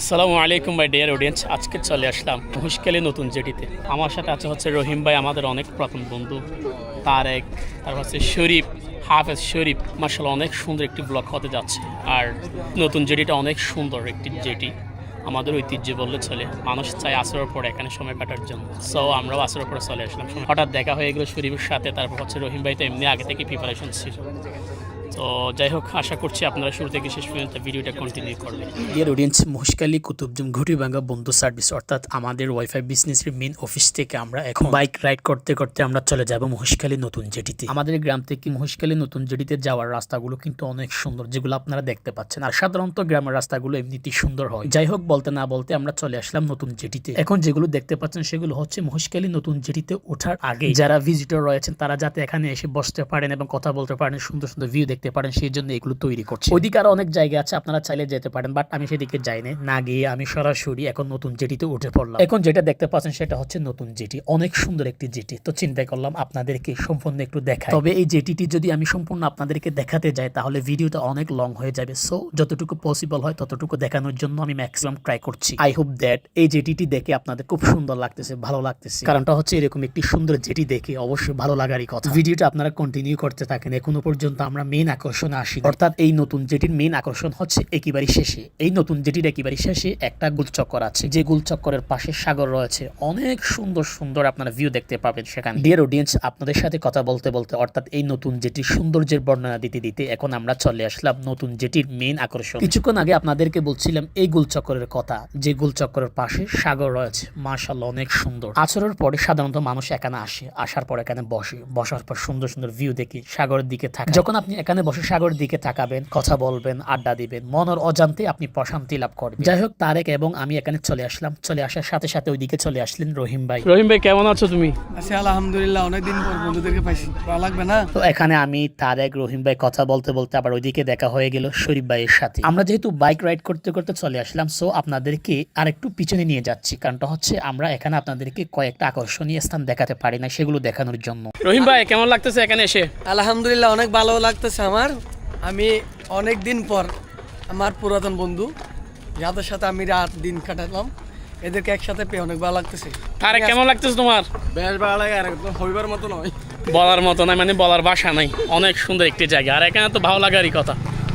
আসসালামু আলাইকুম ভাই ডিয়ার অডিয়েন্স আজকে চলে আসলাম মহিষকালী নতুন জেটিতে। আমার সাথে আছে হচ্ছে রহিম ভাই, আমাদের অনেক প্রথম বন্ধু, তারেক, তারপর হচ্ছে শরীফ, হাফেজ শরীফ। মার্শাল অনেক সুন্দর একটি ব্লক হতে যাচ্ছে। আর নতুন জেটিটা অনেক সুন্দর একটি জেটি। আমাদের ঐতিহ্য বললে চলে, মানুষ চায় আসরের পরে এখানে সময় কাটার জন্য। সো আমরাও আসরের পরে চলে আসলাম। হঠাৎ দেখা হয়ে গেলো শরীফের সাথে, তারপর হচ্ছে রহিম ভাই তো এমনি আগে থেকে প্রিপারেশন ছিল। তো যাই হোক, আশা করছি আপনারা শুরু থেকে শেষ পর্যন্ত ভিডিওটা কন্টিনিউ করবেন। ডিয়ার অডিয়েন্স মহিষকালী কুতুবজুম ঘুটিবাঙ্গা বন্ধু সার্ভিস অর্থাৎ আমাদের ওয়াইফাই বিজনেসের মেন অফিস থেকে আমরা এখন বাইক রাইড করতে করতে আমরা চলে যাব মহিষকালী নতুন জেটিতে আমাদের গ্রাম থেকে মহিষকালী নতুন জেটিতে যাওয়ার রাস্তাগুলো কিন্তু অনেক সুন্দর, যেগুলো আপনারা দেখতে পাচ্ছেন। আর সাধারণত গ্রামের রাস্তাগুলো এমনিতেই সুন্দর হয়। যাই হোক, বলতে না বলতে আমরা চলে আসলাম নতুন জেটিতে এখন যেগুলো দেখতে পাচ্ছেন সেগুলো হচ্ছে মহিষকালী নতুন জেটিতে ওঠার আগে যারা ভিজিটর রয়েছেন, তারা যাতে এখানে এসে বসতে পারেন এবং কথা বলতে পারেন, সুন্দর সুন্দর ভিউ দেখতে পারেন, সেই জন্য এগুলো তৈরি করছে। ওইদিকে আরও অনেক জায়গা আছে, আপনারা চাইলে যেতে পারেন বাট আমি সেদিকে যাইনি। না গিয়ে আমি সরাসরি এখন নতুন জেটিতে উঠে পড়লাম। এখন যেটা দেখতে পাচ্ছেন, সেটা হচ্ছে নতুন জেটি। অনেক সুন্দর একটি জেটি। তো চিন্তা করলাম আপনাদেরকে সম্পূর্ণ একটু দেখা তবে এই জেটিটি যদি আমি সম্পূর্ণ আপনাদেরকে দেখাতে যাই, তাহলে ভিডিওটা অনেক লং হয়ে যাবে। সো যতটুকু পসিবল হয়, ততটুকু দেখানোর জন্য আমি ম্যাক্সিমাম ট্রাই করছি। আই হোপ দ্যাট এই জেটিটি দেখে আপনাদের খুব সুন্দর লাগতেছে, ভালো লাগতেছে। কারণটা হচ্ছে এরকম একটি সুন্দর জেটি দেখে অবশ্যই ভালো লাগারই কথা। ভিডিওটা আপনারা কন্টিনিউ করতে থাকেন। এখনও পর্যন্ত আমরা মেন আকর্ষণে আসি। অর্থাৎ এই নতুন জেটির মেন আকর্ষণ হচ্ছে একেবারে শেষে। এই নতুন জেটির একেবারে শেষে একটা গুলচক্কর আছে। যে গুলচক্করের পাশে সাগর রয়েছে। অনেক সুন্দর সুন্দর আপনারা ভিউ দেখতে পাবেন সেখানে ডিয়ার অডিয়েন্স আপনাদের সাথে কথা বলতে বলতে, অর্থাৎ এই নতুন জেটির সৌন্দর্যের বর্ণনা দিতে দিতে এখন আমরা চলে আসলাম নতুন জেটির মেন আকর্ষণ। কিছুক্ষণ আগে আপনাদেরকে বলছিলাম এই গুলচক্করের কথা। যে গুলচক্করের পাশে সাগর রয়েছে। মার্শাল্লাহ অনেক সুন্দর। আচরের পরে সাধারণত মানুষ এখানে আসে। আসার পর এখানে বসে। বসার পর সুন্দর সুন্দর ভিউ দেখে সাগরের দিকে থাকে। যখন আপনি এখানে বসে সাগরের দিকে তাকাবেন কথা বলবেন আড্ডা দিবেন। মনের অজান্তে আপনি প্রশান্তি লাভ করবেন। যাই হোক তারেক এবং আমি এখানে চলে আসলাম। চলে আসার সাথে সাথে ওইদিকে চলে আসলেন রহিম ভাই। রহিম ভাই কেমন আছো তুমি? আছি আলহামদুলিল্লাহ অনেকদিন পর বন্ধুদেরকে পাইছি। ভালো লাগবে না? তো এখানে আমি তারেক রহিম ভাই কথা বলতে বলতে আবার ওইদিকে দেখা হয়ে গেল শরীফ ভাইয়ের সাথে। আমরা যেহেতু বাইক রাইড করতে করতে চলে আসলাম সো আপনাদেরকে আরেকটু পিছনে নিয়ে যাচ্ছি। কারণটা হচ্ছে আমরা এখানে আপনাদেরকে কয়েকটা আকর্ষণীয় স্থান দেখাতে পারি না সেগুলো দেখানোর জন্য। রহিম ভাই কেমন লাগতেছে এখানে এসে? আলহামদুলিল্লাহ অনেক ভালো লাগতেছে। আমার। আমি অনেক দিন পর আমার পুরাতন বন্ধু যাদের সাথে আমি রাত দিন কাটালাম এদেরকে একসাথে পেয়ে অনেক ভালো লাগতেছে। তারেক কেমন লাগতেছে তোমার? বেশ ভালো লাগে আর একদম হইবার মতো নয়। বলার মতো নয় মানে বলার বাসা নাই। অনেক সুন্দর একটি জায়গা। আর এখানে তো ভালো লাগারই কথা।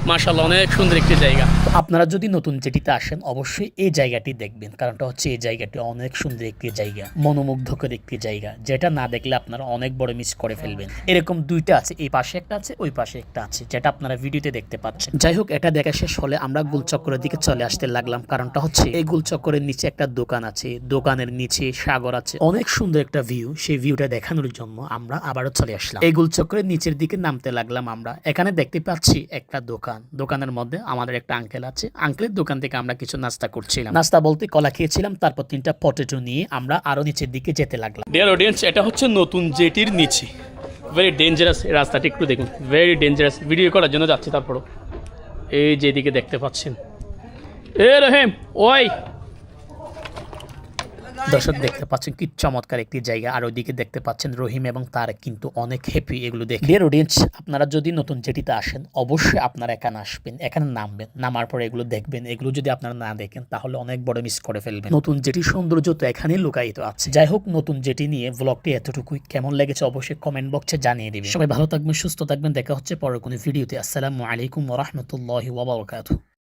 মার্শাল্লাহ অনেক সুন্দর একটি জায়গা। আপনারা যদি নতুন জেটিতে আসেন, অবশ্যই এই জায়গাটি দেখবেন। কারণটা হচ্ছে এই জায়গাটি অনেক সুন্দর একটি জায়গা, মনোমুগ্ধকর একটি জায়গা, যেটা না দেখলে আপনারা অনেক বড় মিস করে ফেলবেন। এরকম দুইটা আছে, এই পাশে একটা আছে, ওই পাশে একটা আছে, যেটা আপনারা ভিডিওতে দেখতে পাচ্ছেন। যাই হোক, এটা দেখা শেষ হলে আমরা গুলচক্করের দিকে চলে আসতে লাগলাম। কারণটা হচ্ছে, এই গুলচক্করের নিচে একটা দোকান আছে, দোকানের নিচে সাগর আছে। অনেক সুন্দর একটা ভিউ সেই ভিউটা দেখানোর জন্য আমরা আবারও চলে আসলাম। এই গুলচক্করের নিচের দিকে নামতে লাগলাম আমরা। এখানে দেখতে পাচ্ছি একটা দোকান। দোকানের মধ্যে আমাদের একটা আঙ্কেল আছে। আঙ্কেলের দোকান থেকে আমরা কিছু নাস্তা করছিলাম। নাস্তা বলতে কলা খেয়েছিলাম তারপর তিনটা পটেটো নিয়ে আমরা আরও নিচের দিকে যেতে লাগলাম। ডিয়ার অডিয়েন্স এটা হচ্ছে নতুন জেটির নিচে। ভেরি ডেঞ্জারাস এই রাস্তাটি একটু দেখুন। ভেরি ডেঞ্জারাস ভিডিও করার জন্য যাচ্ছি তারপরও। এই যেদিকে দেখতে পাচ্ছেন। এ রহেম ওই! দর্শক দেখতে পাচ্ছেন কি চমৎকার একটি জায়গা। আর ওইদিকে দেখতে পাচ্ছেন রহিম এবং তার কিন্তু অনেক হ্যাপি এগুলো দেখে। ডিয়ার অডিয়েন্স আপনারা যদি নতুন জেটিতে আসেন, অবশ্যই আপনারা এখানে আসবেন, এখানে নামবেন, নামার পরে এগুলো দেখবেন। এগুলো যদি আপনারা না দেখেন, তাহলে অনেক বড় মিস করে ফেলবেন। নতুন জেটির সৌন্দর্য তো এখানেই লুকায়িত আছে। যাই হোক, নতুন জেটি নিয়ে ব্লগটি এতটুকুই। কেমন লেগেছে অবশ্যই কমেন্ট বক্সে জানিয়ে দিবেন। সবাই ভালো থাকবেন, সুস্থ থাকবেন। দেখা হচ্ছে পরের কোনো ভিডিওতে আসসালামু আলাইকুম ওরহমতুল্লাহি ওবরাকাতুহু